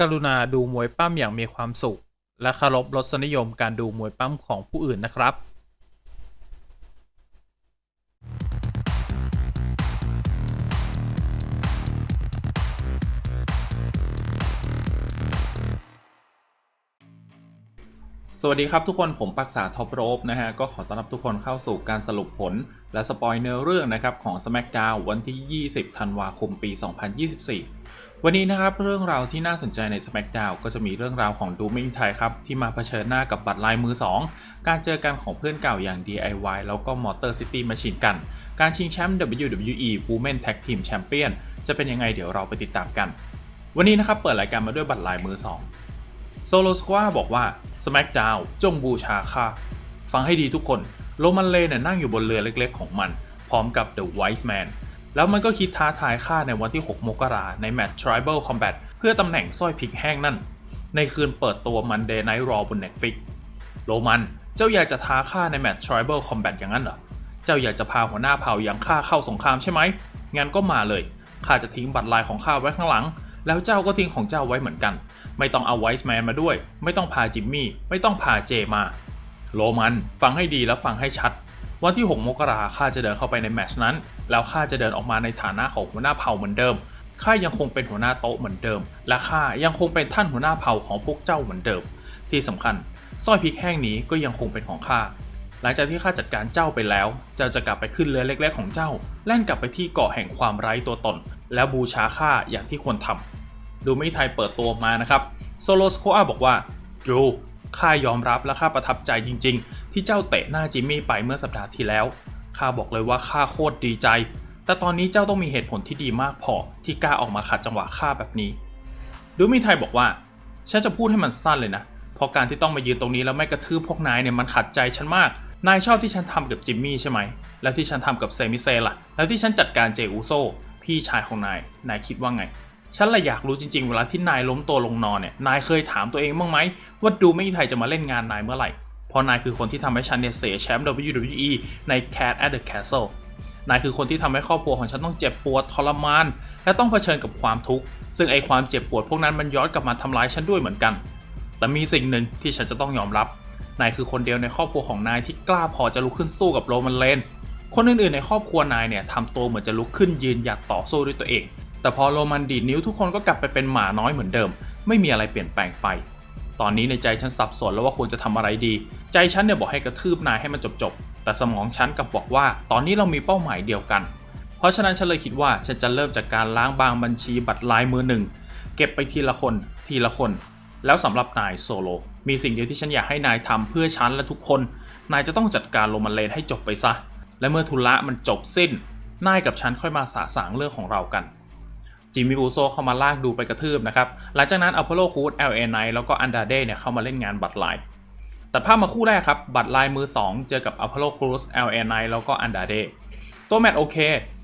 กรุณาดูมวยปั้มอย่างมีความสุข และเคารพรสนิยมการดูมวยปั้มของผู้อื่นนะครับ สวัสดีครับทุกคนผมปักษาท็อปโรบนะฮะ ก็ขอต้อนรับทุกคนเข้าสู่การสรุปผล และสปอยเนื้อเรื่องนะครับของ SmackDown วันที่ 20 ธันวาคมปี 2024 วันนี้นะครับเรื่องราวที่น่าสนใจใน SmackDown ก็จะมีเรื่องราวของดูมิงไทยครับ ที่มาเผชิญหน้ากับบัตรลายมือ 2 การเจอกันของเพื่อนเก่าอย่าง DIY แล้วก็ Motor City Machine กัน การชิงแชมป์ WWE Women Tag Team Champion จะเป็นยังไงเดี๋ยวเราไปติดตามกัน วันนี้นะครับเปิดรายการมาด้วยบัตรลายมือ 2 โซโลสควาบอกว่า SmackDown จงบูชาข้าฟังให้ดีทุกคนโรมันเลนน่ะนั่งอยู่บนเรือเล็กๆ ของมัน พร้อมกับ The Wise Man แล้วมันก็คิดท้าทายข้าในวันที่ 6 มกราในแมตช์ Tribal Combat เพื่อตำแหน่งสร้อยพิกแห้งนั่น ในคืนเปิดตัว Monday Night Raw บน Netflix โรมันเจ้าอยากจะท้าข้าในแมตช์ Tribal Combat อย่างนั้นเหรอ เจ้าอยากจะพาหัวหน้าเผ่าอย่างข้าเข้าสงครามใช่ไหมงั้นก็มาเลยข้าจะทิ้งบัตรลายของข้าไว้ข้างหลัง แล้วเจ้าก็ทิ้งของเจ้าไว้เหมือนกัน ไม่ต้องเอาไวส์แมนมาด้วย ไม่ต้องพาจิมมี่ ไม่ต้องพาเจมา โรมัน ฟังให้ดีและฟังให้ชัด วันที่ 6 มกราข้าจะเดินเข้าไปในแมชนั้น แล้วข้าจะเดินออกมาในฐานะของหัวหน้าเผ่าเหมือนเดิม ข้ายังคงเป็นหัวหน้าโต๊ะเหมือนเดิม และข้ายังคงเป็นท่านหัวหน้าเผ่าของพวกเจ้าเหมือนเดิม ที่สำคัญสร้อยพริกแห้งนี้ก็ยังคงเป็นของข้าหลังจากที่ข้าจัดการเจ้าไปแล้ว เจ้าจะกลับไปขึ้นเรือเล็ก ๆ ของเจ้า แล่นกลับไปที่เกาะแห่งความไร้ตัวตน แล้วบูชาข้าอย่างที่ควรทำดูไม่ไทยเปิดตัวมานะครับโซโลสโคอาบอกว่าดูข้ายอมรับและข้าประทับใจจริง ๆ ที่เจ้าเตะหน้าจิมมี่ไปเมื่อสัปดาห์ที่แล้วข้าบอกเลยว่าข้าโคตรดีใจ แต่ตอนนี้เจ้าต้องมีเหตุผลที่ดีมากพอที่กล้าออกมาขัดจังหวะข้าแบบนี้ ดูมีไทยบอกว่า ฉันจะพูดให้มันสั้นเลยนะเพราะการที่ต้องมายืนตรงนี้แล้วไม่กระทืบพวกนายเนี่ยมันขัดใจฉันมากนายชอบที่ฉันทำกับจิมมี่ใช่ไหม แล้วที่ฉันทำกับเซมิเซล่ะ แล้วที่ฉันจัดการเจอูโซ พี่ชายของนาย นายคิดว่าไง ฉันเลยอยากรู้จริงๆ เวลาที่นายล้มตัวลงนอนเนี่ย นายเคยถามตัวเองบ้างไหมว่าดูไม่มีใครจะมาเล่นงานนายเมื่อไหร่ เพราะนายคือคนที่ทำให้ฉันเนี่ยเสียแชมป์ WWE ใน Cat at the Castle นายคือคนที่ทำให้ครอบครัวของฉันต้องเจ็บปวดทรมาน และต้องเผชิญกับความทุกข์ ซึ่งไอความเจ็บปวดพวกนั้นมันย้อนกลับมาทำร้ายฉันด้วยเหมือนกัน แต่มีสิ่งหนึ่งที่ฉันจะต้องยอมรับ นายคือคนเดียวในครอบครัวของนายที่กล้าพอจะลุกขึ้นสู้กับโรมันเลน คนอื่นๆในครอบครัวนายเนี่ยทำตัวเหมือนจะลุกขึ้นยืนหยัดต่อสู้ด้วยตัวเอง แต่พอโรมันดีดนิ้วทุกคนก็กลับไปเป็นหมาน้อยเหมือนเดิม ไม่มีอะไรเปลี่ยนแปลงไป ตอนนี้ในใจฉันสับสนแล้วว่าควรจะทำอะไรดี ใจฉันเนี่ยบอกให้กระทืบนายให้มันจบๆ แต่สมองฉันกลับบอกว่า ตอนนี้เรามีเป้าหมายเดียวกัน เพราะฉะนั้นฉันเลยคิดว่าฉันจะเริ่มจากการล้างบางบัญชีบัตรลายมือหนึ่งเก็บไปทีละคน ทีละคน แล้วสำหรับนายโซโลมีสิ่งเดียวที่ฉันอยากให้นายทำเพื่อฉันและทุกคน นายจะต้องจัดการโรมันเลนให้จบไปซะ และเมื่อทุระมันจบสิ้นนายกับฉันค่อยมาสาสางเรื่องของเรากันจิมมี่บูโซเข้ามาลากดูไปกระทืบนะครับ หลังจากนั้นอพอลโลคูด LA ไนแล้วก็อันดาเดเนี่ยเข้ามาเล่นงานบัตรลาย แต่ภาพมาคู่แรกครับ บัตรลายมือ 2 เจอกับอพอลโลคูด LA ไนแล้วก็อันดาเดตัวแมตช์โอเค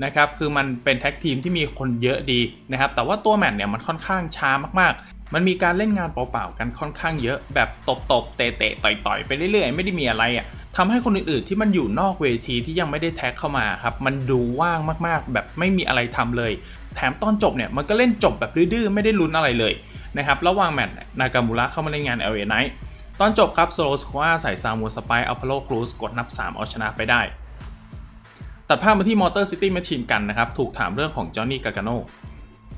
นะครับ คือมันเป็นแท็กทีมที่มีคนเยอะดีนะครับ แต่ว่าตัวแมตช์เนี่ยมันค่อนข้างช้ามากๆ มันมีการเล่นงานเปล่าๆกันค่อนข้างเยอะแบบตบๆเตะๆต่อยๆไปเรื่อยๆ ไม่ได้มีอะไรอะ ทำให้คนอื่นๆที่มันอยู่นอกเวทีที่ยังไม่ได้แท็กเข้ามาครับ มันดูว่างมากๆ แบบไม่มีอะไรทำเลย แถมตอนจบเนี่ยมันก็เล่นจบแบบดื้อๆไม่ได้ลุ้นอะไรเลยนะครับระหว่างแมตช์นากามูระเข้ามาเล่นงาน LA Knight ตอนจบครับโซโลสควาใส่ซามูสไปอัลพโลครูสกดนับ 3 เอาชนะไปได้ ตัดภาพมาที่มอเตอร์ซิตี้แมชชีนกันนะครับ ถูกถามเรื่องของจอห์นนี่กากาโน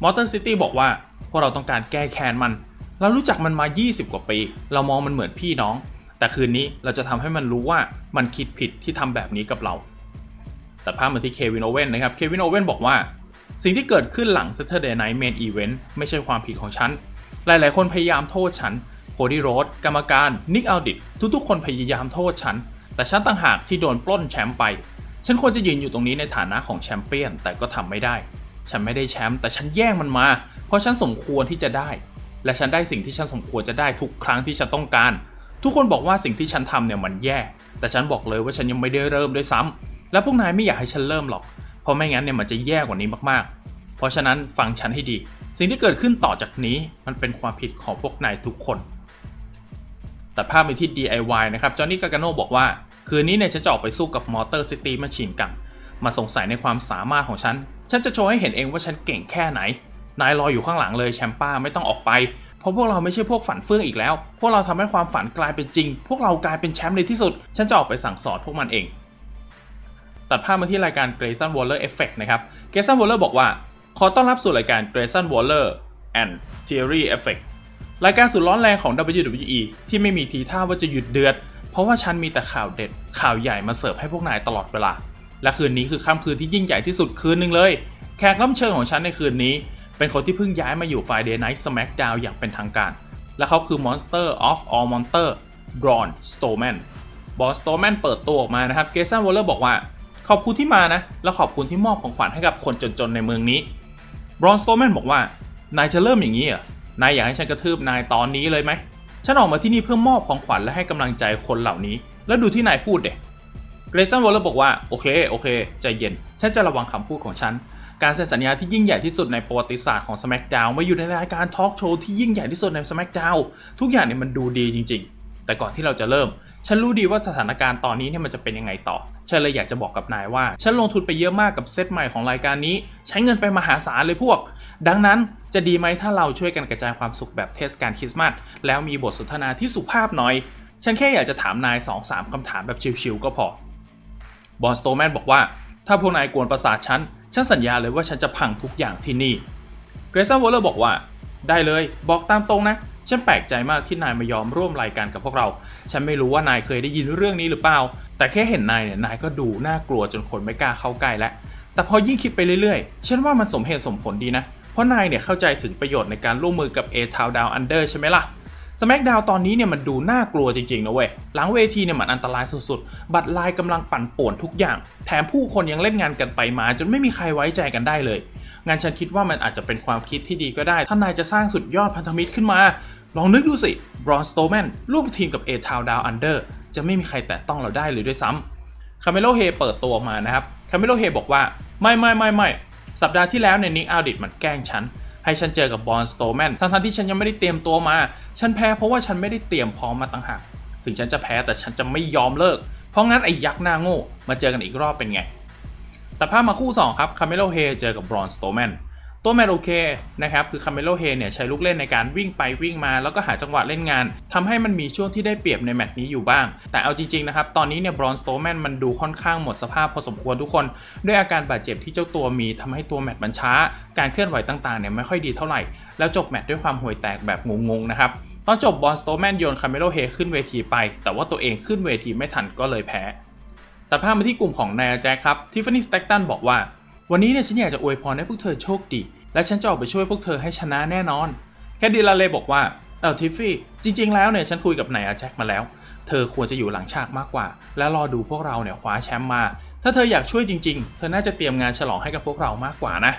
มอเตอร์ซิตี้บอกว่าพวกเราต้องการแก้แค้นมัน เรารู้จักมันมา 20 กว่าปี เรามองมันเหมือนพี่น้อง แต่คืนนี้เราจะทำให้มันรู้ว่ามันคิดผิดที่ทำแบบนี้กับเรา ตัดภาพมาที่เควินโอเว่นนะครับ เควินโอเว่นบอกว่า สิ่งที่เกิดขึ้นหลัง Saturday Night Main Event ไม่ใช่ความผิดของฉัน หลายๆ คนพยายามโทษฉัน โคดี้โรดกรรมการ นิกอัลดิตทุกๆ คนพยายามโทษฉัน แต่ฉันต่างหากที่โดนปล้นแชมป์ไป ฉันควรจะยืนอยู่ตรงนี้ในฐานะของแชมเปี้ยน แต่ก็ทำไม่ได้ ฉันไม่ได้แชมป์แต่ฉันแย่งมันมา เพราะฉันสมควรที่จะได้ และฉันได้สิ่งที่ฉันสมควรจะได้ทุกครั้งที่ฉันต้องการ ทุกคนบอกว่าสิ่งที่ฉันทำเนี่ยมันแย่ แต่ฉันบอกเลยว่าฉันยังไม่ได้เริ่มด้วยซ้ำและพวกนายไม่อยากให้ฉันเริ่มหรอก เพราะไม่งั้นเนี่ยมันจะแย่กว่านี้มากๆ เพราะฉะนั้นฟังฉันให้ดี สิ่งที่เกิดขึ้นต่อจากนี้มันเป็นความผิดของพวกนายทุกคนแต่ภาพไปที่ DIY นะครับ จอห์นนี่กากาโนบอกว่า คืนนี้เนี่ยฉันจะออกไปสู้กับมอเตอร์ซิตี้มาชินกัน มาสงสัยในความสามารถของฉัน ฉันจะโชว์ให้เห็นเองว่าฉันเก่งแค่ไหน นายรออยู่ข้างหลังเลยแชมป้าไม่ต้องออกไป เพราะพวกเราไม่ใช่พวกฝันเฟื่องอีกแล้ว พวกเราทำให้ความฝันกลายเป็นจริง พวกเรากลายเป็นแชมป์ในที่สุด ฉันจะออกไปสั่งสอนพวกมันเอง ตัดภาพมาที่รายการ Grayson Waller Effect นะครับ Grayson Waller บอกว่า ขอต้อนรับสู่รายการ Grayson Waller and Theory Effect รายการสุดร้อนแรงของ WWE ที่ไม่มีทีท่าว่าจะหยุดเดือด เพราะว่าฉันมีแต่ข่าวเด็ด ข่าวใหญ่มาเสิร์ฟให้พวกนายตลอดเวลา และคืนนี้คือค่ำคืนที่ยิ่งใหญ่ที่สุดคืนหนึ่งเลย แขกรับเชิญของฉันในคืนนี้ เป็นคนที่เพิ่งย้ายมาอยู่ Friday Night SmackDown อย่างเป็นทางการ และเขาคือ Monster of All Monster Braun Strowman บอสโตแมนเปิดตัวออกมานะครับเกสันวอลเลอร์บอกว่า ขอบคุณที่มานะ และขอบคุณที่มอบของขวัญให้กับคนจนๆในเมืองนี้บรอนสโตแมนบอกว่านายจะเริ่มอย่างนี้เหรอนายอยากให้ฉันกระทืบนายตอนนี้เลยไหมฉันออกมาที่นี่เพื่อมอบของขวัญและให้กำลังใจคนเหล่านี้ แล้วดูที่นายพูดเด็กเกรซันวอลเลอร์บอกว่า โอเค โอเค ใจเย็น ฉันจะระวังคำพูดของฉัน การเซ็นสัญญาที่ยิ่งใหญ่ที่สุดในประวัติศาสตร์ของ SmackDown มาอยู่ในรายการทอล์กโชว์ที่ยิ่งใหญ่ที่สุดใน SmackDown ทุกอย่างเนี่ยมันดูดีจริง ๆ แต่ก่อนที่เราจะเริ่ม ฉันรู้ดีว่าสถานการณ์ตอนนี้เนี่ยมันจะเป็นยังไงต่อ ฉันเลยอยากจะบอกกับนายว่า ฉันลงทุนไปเยอะมากกับเซตใหม่ของรายการนี้ ใช้เงินไปมหาศาลเลยพวก ดังนั้นจะดีไหมถ้าเราช่วยกันกระจายความสุขแบบเทศกาลคริสต์มาสแล้วมีบทสนทนาที่สุภาพหน่อย ฉันแค่อยากจะถามนาย 2-3คำถามแบบชิวๆก็พอ บอสโตแมนบอกว่า ถ้าพวกนายกวนประสาทฉัน ฉันสัญญาเลยว่าฉันจะพังทุกอย่างที่นี่ เกรซันวอลเลอร์บอกว่า ได้เลยบอกตามตรงนะ ฉันแปลกใจมากที่นายมายอมร่วมรายการกับพวกเรา ฉันไม่รู้ว่านายเคยได้ยินเรื่องนี้หรือเปล่า แต่แค่เห็นนายเนี่ย นายก็ดูน่ากลัวจนคนไม่กล้าเข้าใกล้แล้ว แต่พอยิ่งคิดไปเรื่อยๆ ฉันว่ามันสมเหตุสมผลดีนะ เพราะนายเนี่ยเข้าใจถึงประโยชน์ในการร่วมมือกับ A Town Down Under ใช่ไหมล่ะ สแม k ดาวตอนนี้เนี่ยมันดูน่ากลัวจริงๆนะเว้ย หลังเวทีเนี่ยมันอันตรายสุดๆ บัตรลายกำลังปั่นป่วนทุกอย่าง แถมผู้คนยังเล่นงานกันไปมา จนไม่มีใครไว้ใจกันได้เลย งานฉันคิดว่ามันอาจจะเป็นความคิดที่ดีก็ได้ ถ้านายจะสร้างสุดยอดพันธมิตรขึ้นมา ลองนึกดูสิบรอนสโตแมนร่วมทีมกับ A Town Down Under จะไม่มีใครแตะต้องเราได้เลยด้วยซ้ำคาเมโลเฮเปิดตัวออกมานะครับคาเมโลเฮบอกว่าไม่ไม่ไม่ไม่สัปดาห์ที่แล้วเนี่ยนิกอัลดิตมันแกล้งฉัน ให้ฉันเจอกับบอลสโตแมนทั้งๆที่ฉันยังไม่ได้เตรียมตัวมา ฉันแพ้เพราะว่าฉันไม่ได้เตรียมพร้อมมาตั้งหาก ถึงฉันจะแพ้แต่ฉันจะไม่ยอมเลิก เพราะงั้นไอ้ยักษ์หน้าโง่มาเจอกันอีกรอบเป็นไง แต่ภาพมาคู่ 2 ครับคาเมโลเฮเจอกับบรอนสโตแมน ตัวแมนโอเคนะครับคือคาเมโลเฮเนี่ยใช้ลูกเล่นในการวิ่งไปวิ่งมา แล้วก็หาจังหวะเล่นงานทำให้มันมีช่วงที่ได้เปรียบในแมตช์นี้อยู่บ้าง แต่เอาจริงๆนะครับตอนนี้เนี่ยบรอนสโตแมนมันดูค่อนข้างหมดสภาพพอสมควรทุกคน ด้วยอาการบาดเจ็บที่เจ้าตัวมีทำให้ตัวแมตช์มันช้า การเคลื่อนไหวต่างๆเนี่ยไม่ค่อยดีเท่าไหร่ แล้วจบแมตช์ด้วยความห่วยแตกแบบงงๆนะครับตอนจบบอลสโตแมนโยนคาเมโลเฮขึ้นเวทีไป แต่ว่าตัวเองขึ้นเวทีไม่ทันก็เลยแพ้ตัดภาพมาที่กลุ่มของนายแจ็คครับทิฟฟานี่สแต็กตันบอกว่า วันนี้เนี่ยฉันอยากจะอวยพรให้พวกเธอโชคดี และฉันจะออกไปช่วยพวกเธอให้ชนะแน่นอน แคดดีลาเลบอกว่า เออทิฟฟี่ จริง ๆ แล้วเนี่ยฉันคุยกับนายแจ็คมาแล้ว เธอควรจะอยู่หลังฉากมากกว่า และรอดูพวกเราเนี่ยคว้าแชมป์มา ถ้าเธออยากช่วยจริง ๆ เธอน่าจะเตรียมงานฉลองให้กับพวกเรามากกว่านะ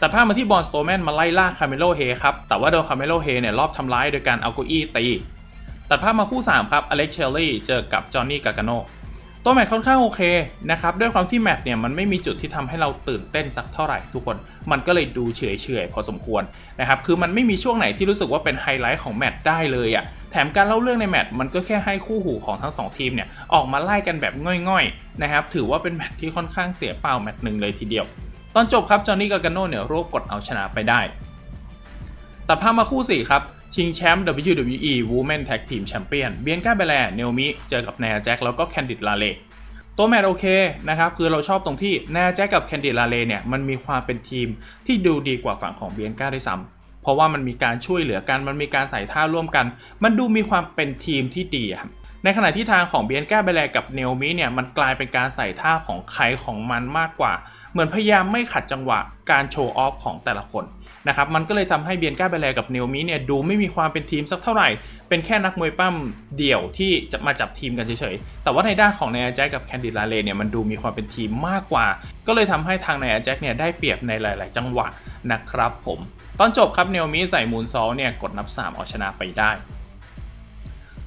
ตัดภาพมาที่บอลสโตแมนมาไล่ล่าคาเมโลเฮครับ แต่ว่าโดนคาเมโลเฮเนี่ยรอบทำร้ายโดยการเอาเก้าอี้ตี ตัดภาพมาคู่ 3 ครับ อเล็กเชลลี่เจอกับจอห์นนี่กาการโน ตัวแมตค่อนข้างโอเคนะครับด้วยความที่แมตเนี่ยมันไม่มีจุดที่ทำให้เราตื่นเต้นสักเท่าไหร่ทุกคน มันก็เลยดูเฉยๆพอสมควรนะครับคือมันไม่มีช่วงไหนที่รู้สึกว่าเป็นไฮไลท์ของแมตได้เลยอะ่ะแถมการเล่าเรื่องในแมตช์มันก็แค่ให้คู่หูของทั้งสองทีมเนี่ยออกมาไล่กันแบบง่อยๆนะครับถือว่าเป็นแมตช์ที่ค่อนข้างเสียเปล่าแมตช์หนึ่งเลยทีเดียว ตอนจบครับจอห์นนี่กาการโนเนี่ยรวบกดเอาชนะไปได้ ตัดภาพมาคู่ 4 ครับ ชิงแชมป์ WWE Women Tag Team Champion เบียนกาเบแลเนลมิเจอกับแนแจ็คแล้วก็แคนดิดลาเลตัวแมตช์โอเคนะครับ คือเราชอบตรงที่แนแจ็คกับแคนดิดลาเลเนี่ยมันมีความเป็นทีมที่ดูดีกว่าฝั่งของเบียนกาด้วยซ้ำเพราะว่ามันมีการช่วยเหลือกัน มันมีการใส่ท่าร่วมกัน มันดูมีความเป็นทีมที่ดีครับในขณะที่ทางของเบียนกาเบแลกับเนลมิเนี่ยมันกลายเป็นการใส่ท่าของใครของมันมากกว่า เหมือนพยายามไม่ขัดจังหวะการโชว์ออฟของแต่ละคนนะครับมันก็เลยทำให้เบียนก้าเบแลกับเนลมิเนี่ยดูไม่มีความเป็นทีมสักเท่าไหร่ เป็นแค่นักมวยปั้มเดี่ยวที่จะมาจับทีมกันเฉยๆ แต่ว่าในด้านของนายแจ็คกับแคนดิลาเลเนี่ยมันดูมีความเป็นทีมมากกว่า ก็เลยทำให้ทางนายแจ็คเนี่ยได้เปรียบในหลาย ๆ จังหวะนะครับผม ตอนจบครับเนลมิใส่มูนซอลเนี่ยกดนับ 3 เอาชนะไปได้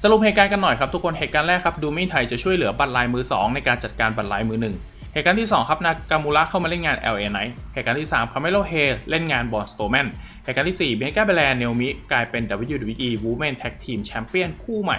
สรุปเหตุการณ์กันหน่อยครับทุกคนเหตุการณ์แรกครับดูมี่ไทยจะช่วยเหลือบัตรลายมือ 2 ในการจัดการบัตรลายมือ1 เหตุการณ์ที่ 2 ครับนากามูระเข้ามาเล่นงาน LA Knight เหตุการณ์ที่3คาเมโลเฮเล่นงานบอสโตแมนเหตุการณ์ที่4เบนกาเบแลเนลมิกลายเป็น WWE Women Tag Team Champion คู่ใหม่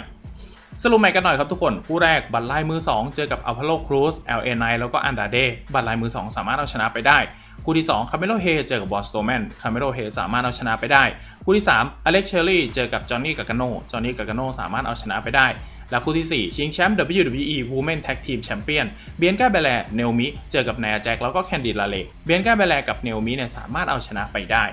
สรุปใหม่กันหน่อยครับทุกคน คู่แรกบัตรลายมือ 2 เจอกับอัลพาโลครูส LA Knight แล้วก็อันดาเดบัตรลายมือ 2 สามารถเอาชนะไปได้ คู่ที่2คาเมโลเฮเจอกับบอสโตแมนคาเมโลเฮสามารถเอาชนะไปได้ คู่ที่3อเล็กเชอรี่เจอกับจอห์นนี่กากาโนจอห์นนี่กากาโนสามารถเอาชนะไปได้ และคู่ที่ 4 ชิงแชมป์ WWE Women Tag Team Champion เบียนกาเบลเนลมิเจอกับแนแจ็คแล้วก็แคนดิดลาเลเบียนกาเบลกับเนลมิเนี่ยสามารถเอาชนะไปได้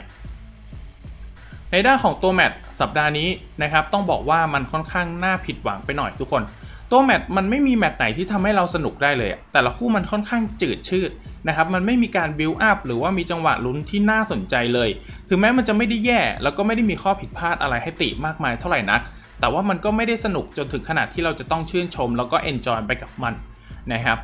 ในด้านของตัวแมตช์สัปดาห์นี้นะครับต้องบอกว่ามันค่อนข้างน่าผิดหวังไปหน่อยทุกคน ตัวแมตช์มันไม่มีแมตช์ไหนที่ทำให้เราสนุกได้เลย แต่ละคู่มันค่อนข้างจืดชืดนะครับมันไม่มีการบิวอัพหรือว่ามีจังหวะลุ้นที่น่าสนใจเลย ถึงแม้มันจะไม่ได้แย่ แล้วก็ไม่ได้มีข้อผิดพลาดอะไรให้ติมากมายเท่าไหร่นัก แต่ว่ามันก็ไม่ได้สนุกจนถึงขนาดที่เราจะต้องชื่นชม แล้วก็เอนจอยไปกับมันนะครับ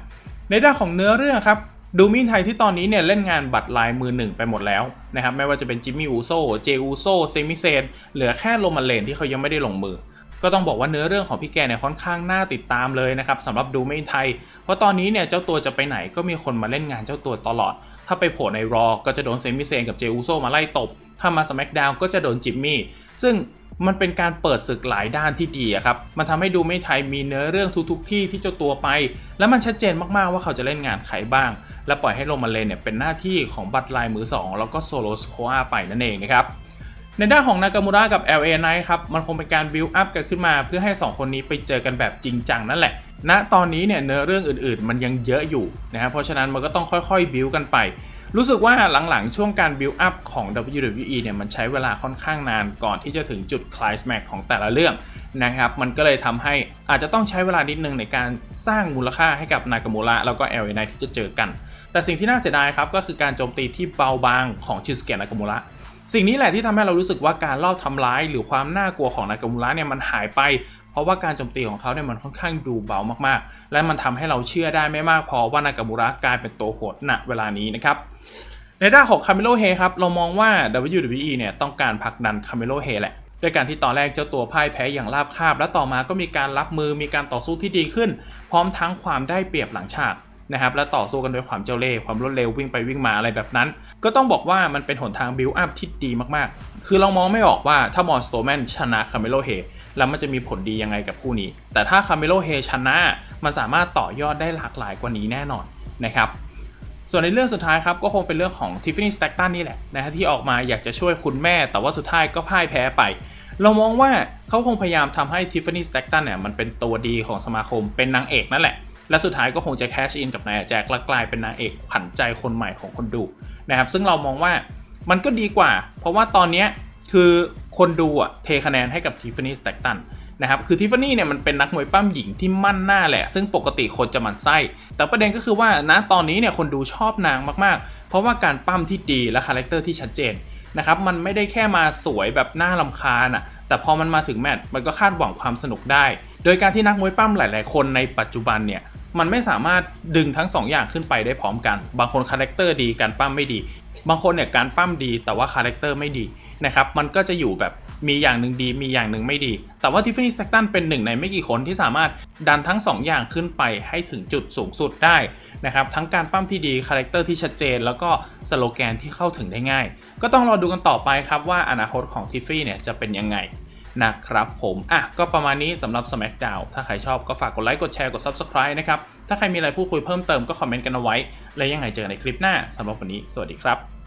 ในด้านของเนื้อเรื่องครับดูมินไทยที่ตอนนี้เนี่ยเล่นงานบัตรลายมือหนึ่งไปหมดแล้วนะครับไม่ว่าจะเป็นจิมมี่อูโซเจอูโซเซมิเซนเหลือแค่โรมันเลนที่เขายังไม่ได้ลงมือ ก็ต้องบอกว่าเนื้อเรื่องของพี่แกเนี่ยค่อนข้างน่าติดตามเลยนะครับสำหรับดูมินไทย เพราะตอนนี้เนี่ยเจ้าตัวจะไปไหนก็มีคนมาเล่นงานเจ้าตัวตลอด ถ้าไปโผล่ในรอก็จะโดนเซมิเซนกับเจอูโซมาไล่ตบ ถ้ามาสแมกดาวก็จะโดนจิมมี่ซึ่ง มันเป็นการเปิดศึกหลายด้านที่ดีอะครับ มันทำให้ดูไม่ไทยมีเนื้อเรื่องทุกๆที่ที่เจ้าตัวไป แล้วมันชัดเจนมากๆว่าเขาจะเล่นงานใครบ้าง และปล่อยให้โรมาเลนเนี่ยเป็นหน้าที่ของบัตรลายมือ 2 แล้วก็โซโลสโคอาไปนั่นเองนะครับในด้านของนากามูระกับ LA Knight ครับ มันคงเป็นการบิวอัพกันขึ้นมาเพื่อให้ 2 คนนี้ไปเจอกันแบบจริงจังนั่นแหละณตอนนี้เนี่ยเนื้อเรื่องอื่นๆ มันยังเยอะอยู่นะครับเพราะฉะนั้นมันก็ต้องค่อยๆบิวกันไป รู้สึกว่าหลังๆ ช่วงการบิวอัพของ WWE เนี่ยมันใช้เวลาค่อนข้างนานก่อนที่จะถึงจุดคลายแม็กของแต่ละเรื่องนะครับมันก็เลยทำให้อาจจะต้องใช้เวลานิดนึงในการสร้างมูลค่าให้กับนากามูระแล้วก็ LA Knight ที่จะเจอกัน แต่สิ่งที่น่าเสียดายครับก็คือการโจมตีที่เบาบางของชิสเกะนากามูระสิ่งนี้แหละที่ทำให้เรารู้สึกว่าการลอบทำร้าย หรือความน่ากลัวของนากามูระเนี่ยมันหายไป เพราะว่าการโจมตีของเขาเนี่ยมันค่อนข้างดูเบามากๆ และมันทำให้เราเชื่อได้ไม่มากพอว่านากามูระกลายเป็นตัวโหดณเวลานี้นะครับในด้านของคาเมโลเฮครับเรามองว่า WWE เนี่ยต้องการผลักดันคาเมโลเฮแหละด้วยการที่ตอนแรกเจ้าตัวพ่ายแพ้อย่างราบคาบ และต่อมาก็มีการรับมือมีการต่อสู้ที่ดีขึ้น พร้อมทั้งความได้เปรียบหลังฉากนะครับและต่อสู้กันด้วยความเจ้าเล่ห์ความรวดเร็ววิ่งไปวิ่งมาอะไรแบบนั้น ก็ต้องบอกว่ามันเป็นหนทางบิวอัพที่ดีมากๆ คือเรามองไม่ออกว่าถ้ามอนสโตแมนชนะคาเมโลเฮ แล้วมันจะมีผลดียังไงกับคู่นี้ แต่ถ้าคาเมโลเฮชนะ มันสามารถต่อยอดได้หลากหลายกว่านี้แน่นอนนะครับส่วนในเรื่องสุดท้ายครับก็คงเป็นเรื่องของทิฟฟานี่สแต็กตันนี่แหละนะฮะที่ออกมาอยากจะช่วยคุณแม่ แต่ว่าสุดท้ายก็พ่ายแพ้ไป เรามองว่าเขาคงพยายามทำให้ทิฟฟานี่สแต็กตันเนี่ยมันเป็นตัวดีของสมาคมเป็นนางเอกนั่นแหละ และสุดท้ายก็คงจะแคชอินกับนายแจ็คและกลายเป็นนางเอกขวัญใจคนใหม่ของคนดูนะครับซึ่งเรามองว่ามันก็ดีกว่า เพราะว่าตอนเนี้ย คือคนดูอะเทคะแนนให้กับทิฟฟานี่สแต็กตันนะครับคือทิฟฟานี่เนี่ยมันเป็นนักมวยปั้มหญิงที่มั่นหน้าแหละ ซึ่งปกติคนจะหมั่นไส้ แต่ประเด็นก็คือว่าณตอนนี้เนี่ยคนดูชอบนางมากๆ เพราะว่าการปั้มที่ดีและคาแรคเตอร์ที่ชัดเจนนะครับมันไม่ได้แค่มาสวยแบบหน่าลำคาญอะแต่พอมันมาถึงแมตช์มันก็คาดหวังความสนุกได้ โดยการที่นักมวยปั้มหลาย ๆ คนในปัจจุบันเนี่ยมันไม่สามารถดึงทั้งสองอย่างขึ้นไปได้พร้อมกัน บางคนคาแรคเตอร์ดีการปั้มไม่ดี บางคนเนี่ยการปั้มดีแต่ว่าคาแรคเตอร์ไม่ดี นะครับมันก็จะอยู่แบบมีอย่างหนึ่งดีมีอย่างหนึ่งไม่ดี แต่ว่าทิฟฟานี่สแต็กตันเป็นหนึ่งในไม่กี่คนที่สามารถดันทั้ง 2 อย่างขึ้นไปให้ถึงจุดสูงสุดได้นะครับทั้งการปั้มที่ดีคาแรคเตอร์ที่ชัดเจน แล้วก็สโลแกนที่เข้าถึงได้ง่าย ก็ต้องรอดูกันต่อไปครับว่าอนาคตของทิฟฟี่เนี่ยจะเป็นยังไงนะครับผมอะก็ประมาณนี้สำหรับ SmackDown ถ้าใครชอบก็ฝากกดไลค์กดแชร์กด Subscribe นะครับ ถ้าใครมีอะไรพูดคุยเพิ่มเติมก็คอมเมนต์กันเอาไว้ แล้วยังไงเจอกันในคลิปหน้าสำหรับวันนี้ สวัสดีครับ